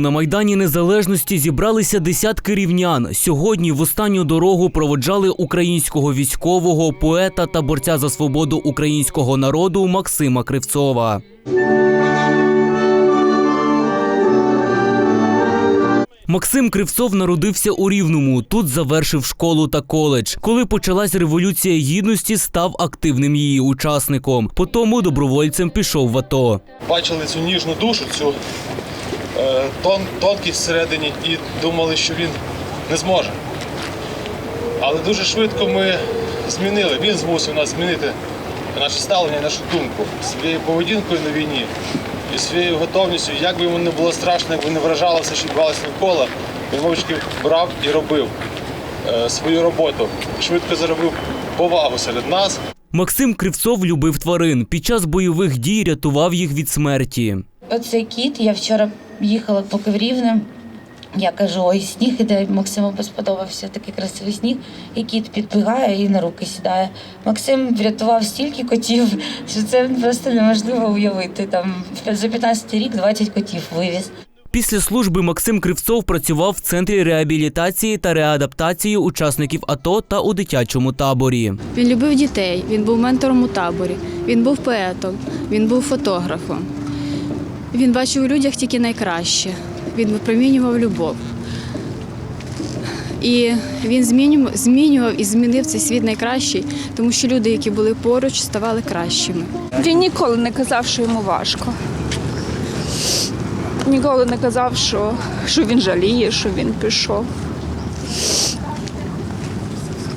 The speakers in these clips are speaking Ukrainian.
на Майдані Незалежності зібралися десятки рівнян. Сьогодні в останню дорогу проводжали українського військового, поета та борця за свободу українського народу Максима Кривцова. Максим Кривцов народився у Рівному. Тут завершив школу та коледж. Коли почалась революція гідності, став активним її учасником. Потому добровольцем пішов в АТО. бачили цю ніжну душу, цю тон, тонкість всередині і думали, що він не зможе. Але дуже швидко ми змінили. Він змусив нас змінити наше ставлення, нашу думку своєю поведінкою на війні і своєю готовністю. Як би йому не було страшно, як би не вражало все, що відбувалося навколо, він мовчки брав і робив е, свою роботу. Швидко заробив повагу серед нас. Максим Кривцов любив тварин. Під час бойових дій рятував їх від смерті. Оцей кіт, я вчора їхала поки в Рівне. Я кажу, ой, сніг іде, Максиму сподобався такий красивий сніг. І кіт підбігає і на руки сідає. Максим врятував стільки котів, що це просто неможливо уявити. Там за 15 рік 20 котів вивіз. Після служби Максим Кривцов працював в центрі реабілітації та реадаптації учасників АТО та у дитячому таборі. Він любив дітей, він був ментором у таборі, він був поетом, він був фотографом. Він бачив у людях тільки найкраще. Він випромінював любов. І він змінював, і змінив цей світ найкращий, тому що люди, які були поруч, ставали кращими. Він ніколи не казав, що йому важко. Ніколи не казав, що, що він жаліє, що він пішов.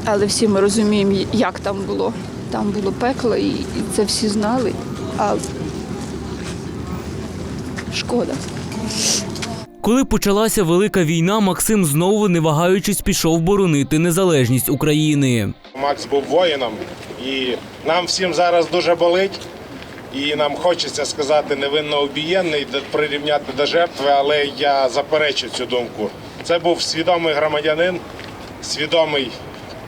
Але всі ми розуміємо, як там було. Там було пекло, і це всі знали. А шкода. Коли почалася велика війна, Максим знову, не вагаючись, пішов боронити незалежність України. Макс був воїном, і нам всім зараз дуже болить. І нам хочеться сказати невинно обієнний, прирівняти до жертви, але я заперечу цю думку. Це був свідомий громадянин, свідомий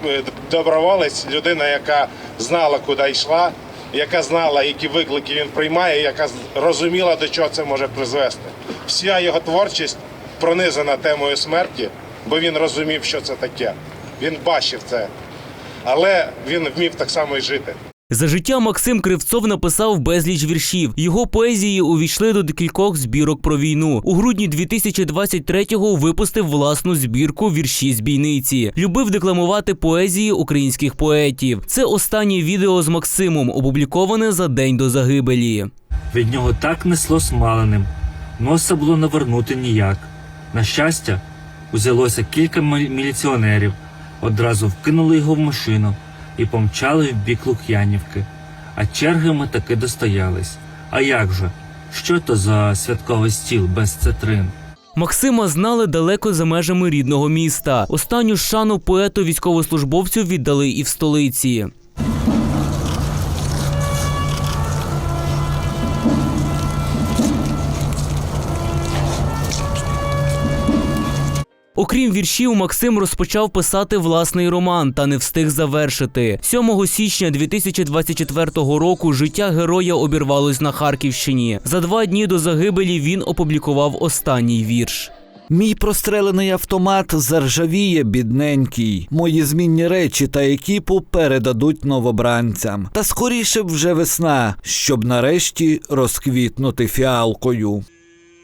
е, доброволець, людина, яка знала, куди йшла, яка знала, які виклики він приймає, яка розуміла, до чого це може призвести. Вся його творчість пронизана темою смерті, бо він розумів, що це таке. Він бачив це але він вмів так само і жити. За життя Максим Кривцов написав безліч віршів. Його поезії увійшли до декількох збірок про війну. У грудні 2023-го випустив власну збірку вірші з бійниці. Любив декламувати поезії українських поетів. Це останнє відео з Максимом, опубліковане за день до загибелі. Від нього так несло смаленим, носа було навернути ніяк. На щастя, узялося кілька міліціонерів, одразу вкинули його в машину і помчали в бік Лук'янівки. А черги ми таки достоялись. А як же? Що то за святковий стіл без цитрин? Максима знали далеко за межами рідного міста. Останню шану поету військовослужбовцю віддали і в столиці. Окрім віршів, Максим розпочав писати власний роман та не встиг завершити. 7 січня 2024 року життя героя обірвалось на Харківщині. За два дні до загибелі він опублікував останній вірш. Мій прострелений автомат заржавіє, бідненький. Мої змінні речі та екіпу передадуть новобранцям. Та скоріше б вже весна, щоб нарешті розквітнути фіалкою.